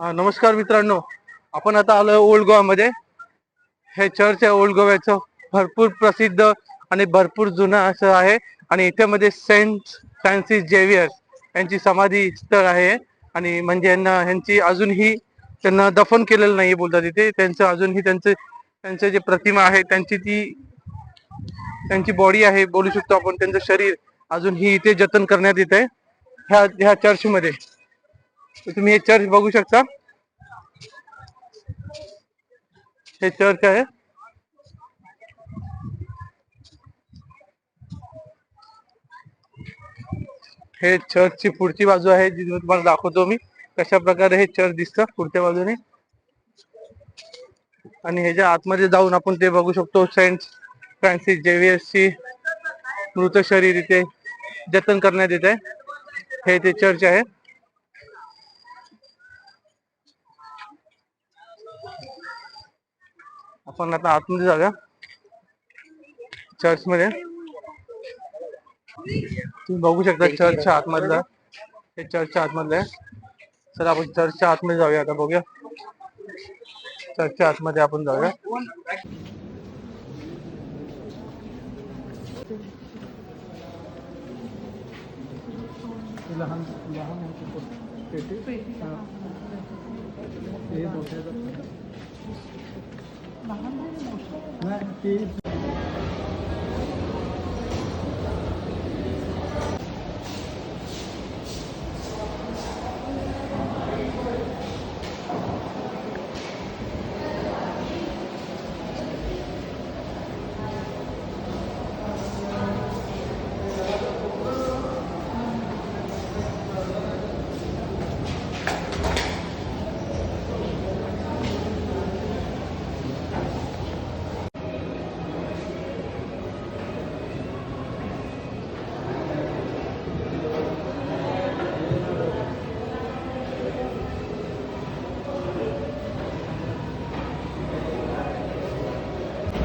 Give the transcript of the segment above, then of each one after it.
हा, नमस्कार मित्रांनो. आपण आता आलोय ओल्ड गोवामध्ये हे चर्च आहे ओल्ड गोव्याचं भरपूर प्रसिद्ध आणि भरपूर जुनं असं आहे. आणि इथे मध्ये सेंट फ्रान्सिस जेवियर यांची समाधी स्थळ आहे. आणि म्हणजे यांना ह्यांची अजूनही त्यांना दफन केलेलं नाही बोलतात इथे त्यांचं अजूनही त्यांचे त्यांचं जे प्रतिमा आहे त्यांची ती त्यांची बॉडी आहे बोलू शकतो आपण. त्यांचं शरीर अजूनही इथे जतन करण्यात येत आहे ह्या ह्या चर्चमध्ये. तर तुम्ही हे चर्च बघू शकता. हे चर्च आहे. हे चर्चची पुढची बाजू आहे जी तुम्हाला दाखवतो मी. कशा प्रकारे हे चर्च दिसतं पुढच्या बाजूने. आणि ह्याच्या आतमध्ये जाऊन आपण ते बघू शकतो सेंट फ्रान्सिस जेवियर्सची मृत शरीर इथे जतन करण्यात येत आहे. हे ते चर्च आहे. आपण आता आतमध्ये जाऊया चर्च मध्ये तुम्ही बघू शकता चर्चच्या आतमधलं हे चर्चच्या आतमधलं आहे चला आपण चर्चच्या आतमध्ये जाऊया आता बघूया चर्चच्या आतमध्ये आपण जाऊया लहान लहान पेटी हे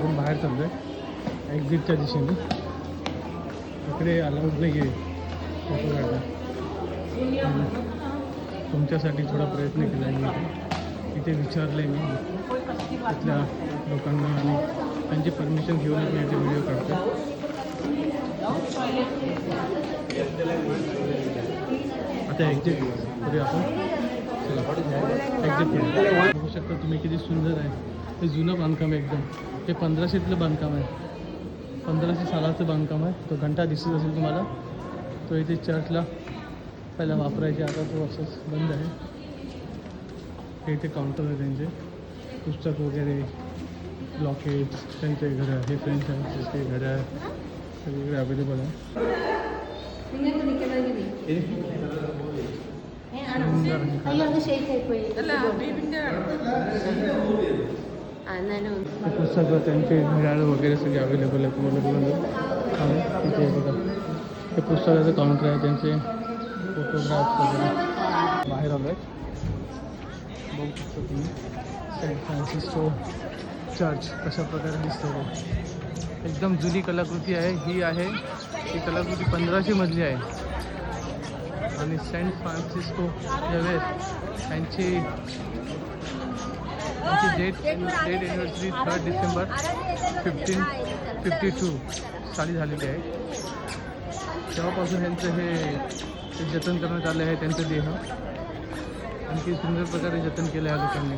आपण बाहेर चाललोय. एक्झिटच्या दिशेने. इकडे अलाउड नाही आहे. फोटो काढला तुमच्यासाठी थोडा प्रयत्न केला आहे मी इथे. विचारलं आहे मी. तिथल्या लोकांना आणि त्यांची परमिशन घेऊनच मी ते व्हिडिओ काढतो आता एक्झिट करूया आपण. एक्झिट बघू शकता तुम्ही किती सुंदर आहे. ते जुनं बांधकाम आहे एकदम. हे पंधराशेतलं बांधकाम आहे. पंधराशे सालाचं बांधकाम आहे. तो घंटा दिसत असेल तुम्हाला. तो इथे चर्चला पहिला वापरायचे. आता तो असंच बंद आहे. हे इथे काउंटर आहे त्यांचे. पुस्तक वगैरे लॉकेट त्यांचे घरं आहे. फ्रेंड्स आहेत ते घरं आहे. सगळीकडे अवेलेबल आहे. तिथं सगळं त्यांचे घड्याळ वगैरे सगळे अवेलेबल आहे तुम्हाला तिथे बघा. हे पुस्तकाचं काउंटर आहे त्यांचे फोटोग्राफ वगैरे. बाहेर आलो आहेत बघू शकतो तुम्ही. सेंट फ्रान्सिस्को चर्च कशा प्रकारे दिसतो एकदम जुनी कलाकृती आहे ही आहे. ही कलाकृती पंधराशे मधली आहे. आणि सेंट फ्रान्सिस्को यावेळेस त्यांची date date anniversary third December fifteen fifty two साली झालेली आहे. तेव्हापासून यांचं हे जतन करण्यात आलं आहे त्यांचं देह. आणखी सुंदर प्रकारे जतन केलं आहे लोकांनी.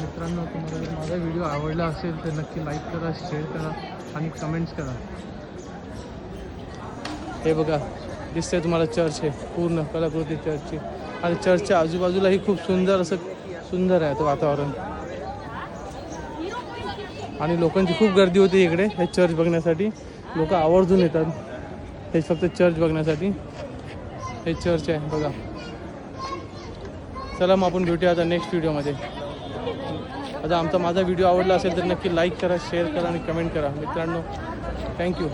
मित्रांनो तुम्हाला जर माझा व्हिडिओ आवडला असेल तर नक्की लाईक करा शेअर करा आणि कमेंट्स करा. हे बघा दिसतंय तुम्हाला चर्च आहे पूर्ण कलाकृती चर्चची आणि चर्चच्या आजूबाजूलाही खूप सुंदर असं सुंदर आहे तो वातावरण. आणि लोकांची खूप गर्दी होती इकडे हे चर्च बघण्यासाठी. लोक आवर्जून येतात. हे फक्त चर्च बघण्यासाठी. हे चर्च आहे बघा. चला मग आपण भेटूया आता नेक्स्ट व्हिडिओमध्ये आता आमचा माझा व्हिडिओ आवडला असेल तर नक्की लाईक करा शेअर करा आणि कमेंट करा. मित्रांनो थँक्यू